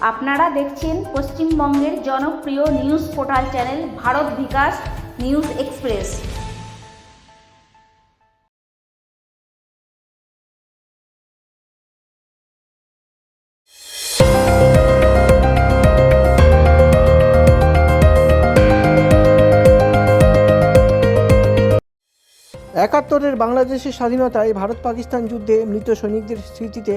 আপনারা দেখছেন পশ্চিমবঙ্গের জনপ্রিয় news portal channel Bharat Bikash news express. একাত্তরের বাংলাদেশের স্বাধীনতায় ভারত পাকিস্তান যুদ্ধে মৃত সৈনিকদের স্মৃতিতে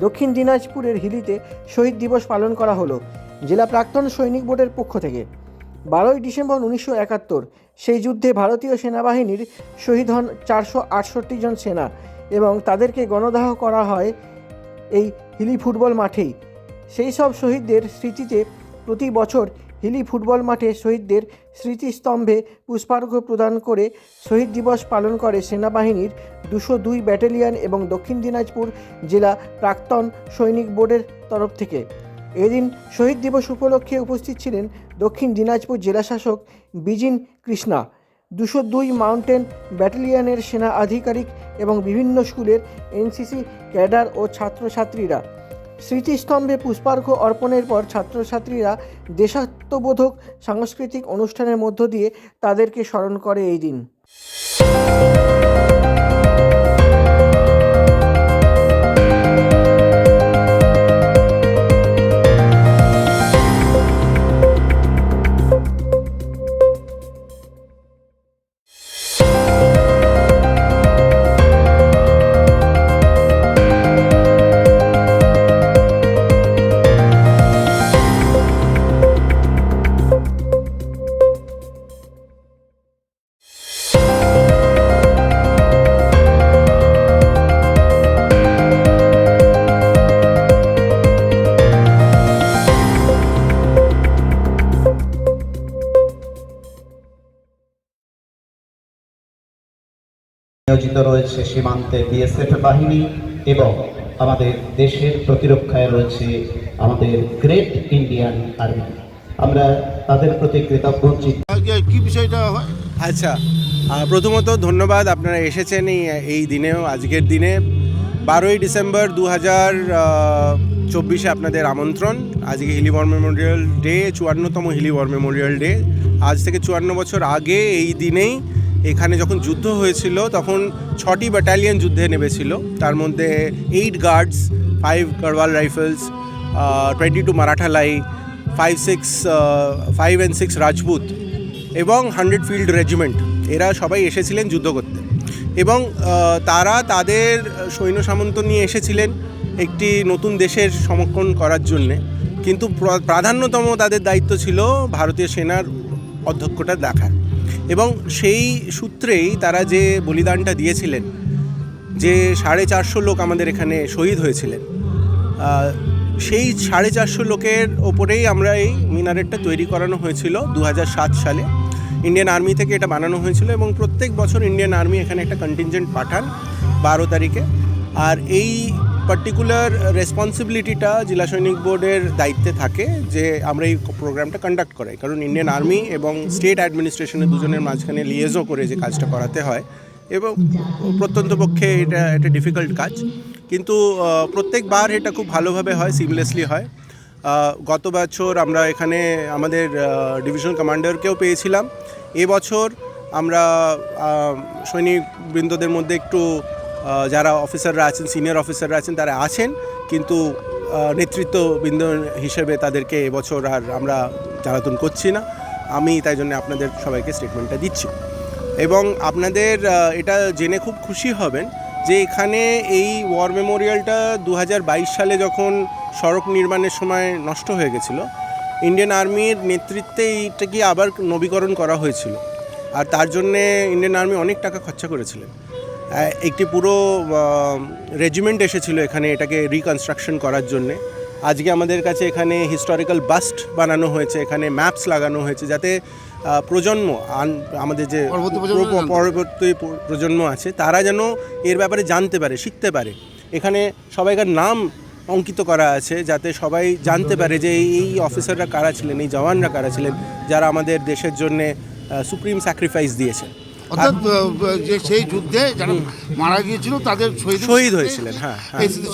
দক্ষিণ দিনাজপুরের হিলিতে শহীদ দিবস পালন করা হলো, জেলা প্রাক্তন সৈনিক বোর্ডের পক্ষ থেকে। বারোই ডিসেম্বর উনিশশো একাত্তর, সেই যুদ্ধে ভারতীয় সেনাবাহিনীর শহীদ হন চারশো আটষট্টি জন সেনা এবং তাদেরকে গণদাহ করা হয় এই হিলি ফুটবল মাঠেই। সেই সব শহীদদের স্মৃতিতে প্রতি বছর হিলি ফুটবল মাঠে শহীদদের স্মৃতিস্তম্ভে পুষ্পার্ঘ্য প্রদান করে শহীদ দিবস পালন করে সেনাবাহিনীর দুশো দুই ব্যাটালিয়ন এবং দক্ষিণ দিনাজপুর জেলা প্রাক্তন সৈনিক বোর্ডের তরফ থেকে। এদিন শহীদ দিবস উপলক্ষে উপস্থিত ছিলেন দক্ষিণ দিনাজপুর জেলাশাসক বিজিন কৃষ্ণা। দুশো দুই মাউন্টেন ব্যাটালিয়নের সেনা আধিকারিক এবং বিভিন্ন স্কুলের এনসিসি ক্যাডার ও ছাত্রছাত্রীরা স্মৃতিস্তম্ভে পুষ্পার্ঘ্য অর্পণের পর ছাত্রছাত্রীরা দেশাত্মবোধক সাংস্কৃতিক অনুষ্ঠানের মধ্য দিয়ে তাদেরকে স্মরণ করে এই দিন। নিয়োজিত রয়েছে সীমান্তে বিএসএফ বাহিনী এবং আমাদের দেশের প্রতিরক্ষায় রয়েছে আমাদের গ্রেট ইন্ডিয়ান আর্মি আমরা তাদের প্রতি কৃতজ্ঞ কি বিষয়টা হয়? আচ্ছা প্রথমত ধন্যবাদ আপনারা এসেছেন এই এই দিনেও আজকের দিনে। বারোই ডিসেম্বর দু হাজার চব্বিশে আপনাদের আমন্ত্রণ। আজকে হিলি ওয়ার মেমোরিয়াল ডে চুয়ান্নতম হিলি ওয়ার মেমোরিয়াল ডে। আজ থেকে চুয়ান্ন বছর আগে এই দিনেই এখানে যখন যুদ্ধ হয়েছিল, তখন ছটি ব্যাটালিয়ন যুদ্ধে নেমেছিল। তার মধ্যে eight guards five Garhwal rifles twenty two Maratha light five six five and six Rajput এবং হান্ড্রেড ফিল্ড রেজিমেন্ট এরা সবাই এসেছিলেন যুদ্ধ করতে। এবং তারা তাদের সৈন্য সামন্ত নিয়ে এসেছিলেন একটি নতুন দেশের সমক্ষণ করার জন্যে। কিন্তু প্রাধান্যতম তাদের দায়িত্ব ছিল ভারতীয় সেনার অধ্যক্ষটা দেখার। এবং সেই সূত্রেই তারা যে বলিদানটা দিয়েছিলেন, যে সাড়ে চারশো লোক আমাদের এখানে শহীদ হয়েছিলেন সেই সাড়ে চারশো লোকের ওপরেই আমরা এই মিনারেটটা তৈরি করানো হয়েছিল দু হাজার সাত সালে। ইন্ডিয়ান আর্মি থেকে এটা বানানো হয়েছিল এবং প্রত্যেক বছর ইন্ডিয়ান আর্মি এখানে একটা কন্টিনজেন্ট পাঠান বারো তারিখে। আর এই পার্টিকুলার রেসপন্সিবিলিটিটা জেলা সৈনিক বোর্ডের দায়িত্বে থাকে যে আমরা এই প্রোগ্রামটা কন্ডাক্ট করাই। কারণ ইন্ডিয়ান আর্মি এবং স্টেট অ্যাডমিনিস্ট্রেশনের দুজনের মাঝখানে লিয়েজও করে যে কাজটা করাতে হয় এবং প্রত্যন্ত পক্ষে এটা একটা ডিফিকাল্ট কাজ। কিন্তু প্রত্যেকবার এটা খুব ভালোভাবে হয় সিমলেসলি হয়। গত বছর আমরা এখানে আমাদের ডিভিশন কমান্ডারকেও পেয়েছিলাম। এবছর আমরা সৈনিকবৃন্দদের মধ্যে একটু যারা অফিসাররা আছেন সিনিয়র অফিসাররা আছেন, তারা আছেন, কিন্তু নেতৃত্ববৃন্দ হিসেবে তাদেরকে এবছর আর আমরা জ্বালাতন করছি না। আমি তাই জন্য আপনাদের সবাইকে স্টেটমেন্টটা দিচ্ছি। এবং আপনাদের এটা জেনে খুব খুশি হবেন যে এখানে এই ওয়ার মেমোরিয়ালটা দু হাজার বাইশ সালে যখন সড়ক নির্মাণের সময় নষ্ট হয়ে গেছিল ইন্ডিয়ান আর্মির নেতৃত্বে এইটাকে আবার নবীকরণ করা হয়েছিল? আর তার জন্যে ইন্ডিয়ান আর্মি অনেক টাকা খরচা করেছিলেন। একটি পুরো রেজিমেন্ট এসেছিল এখানে এটাকে রিকনস্ট্রাকশন করার জন্যে। আজকে আমাদের কাছে এখানে হিস্টোরিক্যাল বাস্ট বানানো হয়েছে এখানে ম্যাপস লাগানো হয়েছে যাতে প্রজন্ম আমাদের যে পরবর্তী প্রজন্ম আছে তারা যেন এর ব্যাপারে জানতে পারে শিখতে পারে। এখানে সবাইকার নাম অঙ্কিত করা আছে যাতে সবাই জানতে পারে যে এই- এই অফিসাররা কারা ছিলেন এই জওয়ানরা কারা ছিলেন যারা আমাদের দেশের জন্যে সুপ্রিম স্যাক্রিফাইস দিয়েছে অর্থাৎ যে সেই যুদ্ধে যারা মারা গিয়েছিল তাদের শহীদ হয়েছিলেন, হ্যাঁ, হ্যাঁ। এই স্মৃতি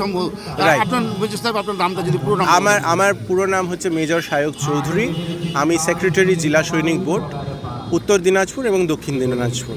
আপনার মেজর সাহেব আপনার নামটা যদি পুরো নাম আমার আমার পুরো নাম হচ্ছে মেজর সায়ক চৌধুরী। আমি সেক্রেটারি জেলা সৈনিক বোর্ড উত্তর দিনাজপুর এবং দক্ষিণ দিনাজপুর।